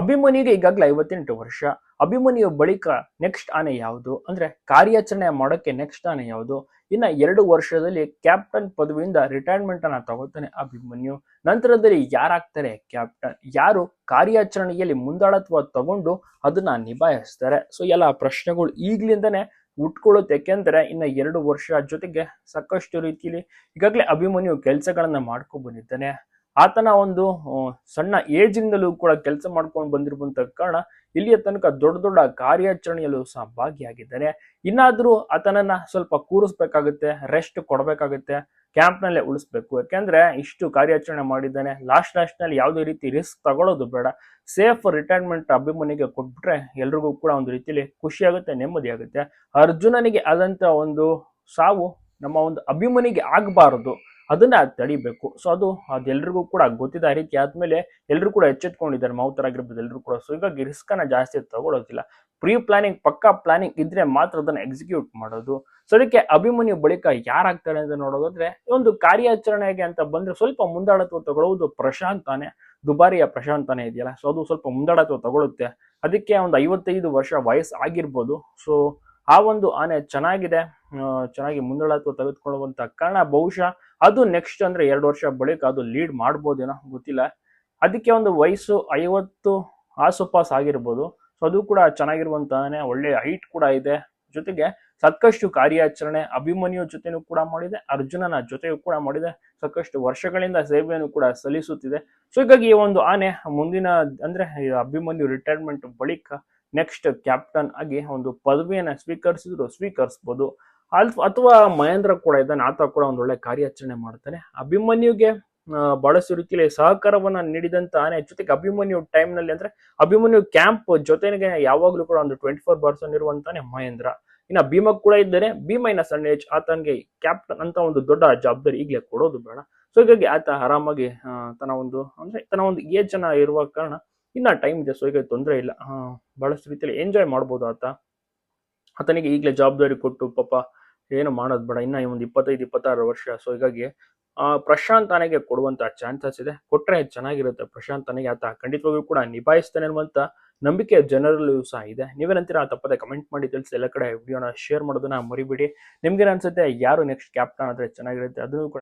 ಅಭಿಮನ್ಯುಗೆ ಈಗಾಗಲೇ ಐವತ್ತೆಂಟು ವರ್ಷ. ಅಭಿಮನ್ಯು ಬಳಿಕ ನೆಕ್ಸ್ಟ್ ಆನೆ ಯಾವುದು? ಅಂದ್ರೆ ಕಾರ್ಯಾಚರಣೆ ಮಾಡೋಕ್ಕೆ ನೆಕ್ಸ್ಟ್ ಆನೆ ಯಾವುದು? ಇನ್ನ ಎರಡು ವರ್ಷದಲ್ಲಿ ಕ್ಯಾಪ್ಟನ್ ಪದವಿಯಿಂದ ರಿಟೈರ್ಮೆಂಟ್ ಅನ್ನ ತಗೋತಾನೆ ಅಭಿಮನ್ಯು. ನಂತರದಲ್ಲಿ ಯಾರಾಗ್ತಾರೆ ಕ್ಯಾಪ್ಟನ್ ಯಾರು ಕಾರ್ಯಾಚರಣೆಯಲ್ಲಿ ಮುಂದಾಳತ್ವ ತಗೊಂಡು ಅದನ್ನ ನಿಭಾಯಿಸ್ತಾರೆ? ಸೊ ಎಲ್ಲ ಪ್ರಶ್ನೆಗಳು ಈಗ್ಲಿಂದನೇ ಉಟ್ಕೊಳ್ಳುತ್ತೆ. ಯಾಕೆಂದ್ರೆ ಇನ್ನ ಎರಡು ವರ್ಷ ಜೊತೆಗೆ ಸಾಕಷ್ಟು ರೀತಿಯಲ್ಲಿ ಈಗಾಗಲೇ ಅಭಿಮನ್ಯು ಕೆಲಸಗಳನ್ನ ಮಾಡ್ಕೊಂಡು ಬಂದಿದ್ದಾನೆ. ಆತನ ಒಂದು ಸಣ್ಣ ಏಜಿಂದಲೂ ಕೂಡ ಕೆಲಸ ಮಾಡ್ಕೊಂಡು ಬಂದಿರುವಂತ ಕಾರಣ ಇಲ್ಲಿಯ ತನಕ ದೊಡ್ಡ ದೊಡ್ಡ ಕಾರ್ಯಾಚರಣೆಯಲ್ಲೂ ಸಹ ಭಾಗಿಯಾಗಿದ್ದಾರೆ. ಇನ್ನಾದರೂ ಆತನನ್ನ ಸ್ವಲ್ಪ ಕೂರಿಸ್ಬೇಕಾಗುತ್ತೆ ರೆಸ್ಟ್ ಕೊಡಬೇಕಾಗುತ್ತೆ ಕ್ಯಾಂಪ್ ನಲ್ಲೇ ಉಳಿಸ್ಬೇಕು. ಯಾಕೆಂದ್ರೆ ಇಷ್ಟು ಕಾರ್ಯಾಚರಣೆ ಮಾಡಿದ್ದಾನೆ. ಲಾಸ್ಟ್ ಲಾಸ್ಟ್ನಲ್ಲಿ ಯಾವುದೇ ರೀತಿ ರಿಸ್ಕ್ ತಗೊಳ್ಳೋದು ಬೇಡ. ಸೇಫ್ ರಿಟೈರ್ಮೆಂಟ್ ಅಭಿಮಾನಿಗೆ ಕೊಟ್ಬಿಟ್ರೆ ಎಲ್ರಿಗೂ ಕೂಡ ಒಂದು ರೀತಿಯಲ್ಲಿ ಖುಷಿಯಾಗುತ್ತೆ ನೆಮ್ಮದಿ ಆಗುತ್ತೆ ಅರ್ಜುನನಿಗೆ ಆದಂತ ಒಂದು ಸಾವು ನಮ್ಮ ಒಂದು ಅಭಿಮನಿಗೆ ಆಗಬಾರದು. ಅದನ್ನ ತಡಿಬೇಕು. ಸೊ ಅದು ಅದೆಲ್ಲರಿಗೂ ಕೂಡ ಗೊತ್ತಿದ. ಆ ರೀತಿ ಆದ್ಮೇಲೆ ಎಲ್ಲರೂ ಕೂಡ ಎಚ್ಚೆತ್ಕೊಂಡಿದ್ದಾರೆ. ಮಾವುತರಾಗಿರ್ಬೋದು ಎಲ್ಲರೂ ಕೂಡ. ಸೊ ಹೀಗಾಗಿ ರಿಸ್ಕ್ ಜಾಸ್ತಿ ತಗೊಳ್ಳೋದಿಲ್ಲ ಪ್ರೀ ಪ್ಲಾನಿಂಗ್ ಪಕ್ಕಾ ಪ್ಲಾನಿಂಗ್ ಇದ್ರೆ ಮಾತ್ರ ಅದನ್ನ ಎಕ್ಸಿಕ್ಯೂಟ್ ಮಾಡೋದು. ಸೊ ಅದಕ್ಕೆ ಅಭಿಮನ್ಯು ಬಳಿಕ ಯಾರಾಗ್ತಾರೆ ಅಂತ ನೋಡೋದಾದ್ರೆ, ಒಂದು ಕಾರ್ಯಾಚರಣೆಗೆ ಅಂತ ಬಂದ್ರೆ ಸ್ವಲ್ಪ ಮುಂದಾಳತ್ವ ತಗೊಳ್ಳೋದು ಪ್ರಶಾಂತಾನೆ ದುಬಾರಿಯ ಪ್ರಶಾಂತಾನೆ ಇದೆಯಲ್ಲ. ಸೊ ಅದು ಸ್ವಲ್ಪ ಮುಂದಾಳತ್ವ ತಗೊಳುತ್ತೆ. ಅದಕ್ಕೆ ಒಂದು ಐವತ್ತೈದು ವರ್ಷ ವಯಸ್ಸು ಆಗಿರ್ಬೋದು. ಸೊ ಆ ಒಂದು ಆನೆ ಚೆನ್ನಾಗಿದೆ. ಚೆನ್ನಾಗಿ ಮುಂದಾಳತ್ವ ತೆಗೆದುಕೊಳ್ಳುವಂತ ಕಾರಣ ಬಹುಶಃ ಅದು ನೆಕ್ಸ್ಟ್ ಅಂದ್ರೆ ಎರಡು ವರ್ಷ ಬಳಿಕ ಅದು ಲೀಡ್ ಮಾಡ್ಬೋದೇನೋ ಗೊತ್ತಿಲ್ಲ. ಅದಕ್ಕೆ ಒಂದು ವಯಸ್ಸು ಐವತ್ತು ಆಸುಪಾಸ್ ಆಗಿರ್ಬೋದು. ಸೊ ಅದು ಕೂಡ ಚೆನ್ನಾಗಿರುವಂತಾನೆ ಒಳ್ಳೆ ಹೈಟ್ ಕೂಡ ಇದೆ. ಜೊತೆಗೆ ಸಾಕಷ್ಟು ಕಾರ್ಯಾಚರಣೆ, ಅಭಿಮನ್ಯು ಜೊತೆನೂ ಕೂಡ ಮಾಡಿದೆ. ಅರ್ಜುನನ ಜೊತೆಯೂ ಕೂಡ ಮಾಡಿದೆ. ಸಾಕಷ್ಟು ವರ್ಷಗಳಿಂದ ಸೇವೆಯನ್ನು ಕೂಡ ಸಲ್ಲಿಸುತ್ತಿದೆ. ಸೊ ಹೀಗಾಗಿ ಈ ಒಂದು ಆನೆ ಮುಂದಿನ ಅಂದ್ರೆ ಅಭಿಮನ್ಯು ರಿಟೈರ್ಮೆಂಟ್ ಬಳಿಕ ನೆಕ್ಸ್ಟ್ ಕ್ಯಾಪ್ಟನ್ ಆಗಿ ಒಂದು ಪದವಿಯನ್ನ ಸ್ವೀಕರಿಸಿದ್ರು ಸ್ವೀಕರಿಸಬಹುದು ಅಲ್- ಅಥವಾ ಮಹೇಂದ್ರ ಕೂಡ ಇದ್ದಾನೆ. ಆತ ಕೂಡ ಒಂದು ಒಳ್ಳೆ ಕಾರ್ಯಾಚರಣೆ ಮಾಡ್ತಾನೆ. ಅಭಿಮನ್ಯುಗೆ ಬಹಳಷ್ಟು ರೀತಿಯಲ್ಲಿ ಸಹಕಾರವನ್ನ ನೀಡಿದಂತ ಆನೆ ಜೊತೆಗೆ ಅಭಿಮನ್ಯು ಟೈಮ್ನಲ್ಲಿ ಅಂದ್ರೆ ಅಭಿಮನ್ಯು ಕ್ಯಾಂಪ್ ಜೊತೆಗೆ ಯಾವಾಗ್ಲೂ ಕೂಡ ಒಂದು ಟ್ವೆಂಟಿ ಫೋರ್ ಪರ್ಸೆಂಟ್ ಇರುವಂತಾನೆ ಮಹೇಂದ್ರ. ಇನ್ನ ಭೀಮ ಕೂಡ ಇದ್ದಾನೆ ಬಿ ಮೈನಸ್ ಸಣ್ಣ ಏಜ್ ಆತನಿಗೆ ಕ್ಯಾಪ್ಟನ್ ಅಂತ ಒಂದು ದೊಡ್ಡ ಜವಾಬ್ದಾರಿ ಈಗಲೇ ಕೊಡೋದು ಬೇಡ. ಸೊ ಹೀಗಾಗಿ ಆತ ಆರಾಮಾಗಿ ತನ್ನ ಒಂದು, ಅಂದ್ರೆ ತನ್ನ ಒಂದು ಏಜ್ ಜನ ಇರುವ ಕಾರಣ ಇನ್ನ ಟೈಮ್ ಇದೆ. ಸೊ ಹೀಗಾಗಿ ತೊಂದರೆ ಇಲ್ಲ. ಬಹಳಷ್ಟು ರೀತಿಯಲ್ಲಿ ಎಂಜಾಯ್ ಮಾಡ್ಬೋದು ಆತ. ಆತನಿಗೆ ಈಗಲೇ ಜವಾಬ್ದಾರಿ ಕೊಟ್ಟು ಪಾಪ ಏನು ಮಾಡೋದು ಬೇಡ. ಇನ್ನ ಒಂದು ಇಪ್ಪತ್ತೈದು, ಇಪ್ಪತ್ತಾರು ವರ್ಷ. ಸೊ ಹೀಗಾಗಿ ಪ್ರಶಾಂತ್ ತಾನೆಗೆ ಕೊಡುವಂಥ ಚಾನ್ಸಸ್ ಇದೆ. ಕೊಟ್ಟರೆ ಚೆನ್ನಾಗಿರುತ್ತೆ ಪ್ರಶಾಂತ್ ತಾನೆಗೆ. ಆತ ಖಂಡಿತವಾಗಿಯೂ ಕೂಡ ನಿಭಾಯಿಸ್ತಾನೆ ಅನ್ನುವಂಥ ನಂಬಿಕೆ ಜನರಲ್ಲೂ ಸಹ ಇದೆ. ಆ ತಪ್ಪದೆ ಕಮೆಂಟ್ ಮಾಡಿ ತಿಳಿಸಿ. ಎಲ್ಲ ಕಡೆ ವಿಡಿಯೋನ ಶೇರ್ ಮಾಡೋದನ್ನ ಮರಿಬೇಡಿ. ನಿಮ್ಗೇನು ಅನ್ಸುತ್ತೆ? ಯಾರು ನೆಕ್ಸ್ಟ್ ಕ್ಯಾಪ್ಟನ್ ಆದ್ರೆ ಚೆನ್ನಾಗಿರುತ್ತೆ? ಅದನ್ನು ಕೂಡ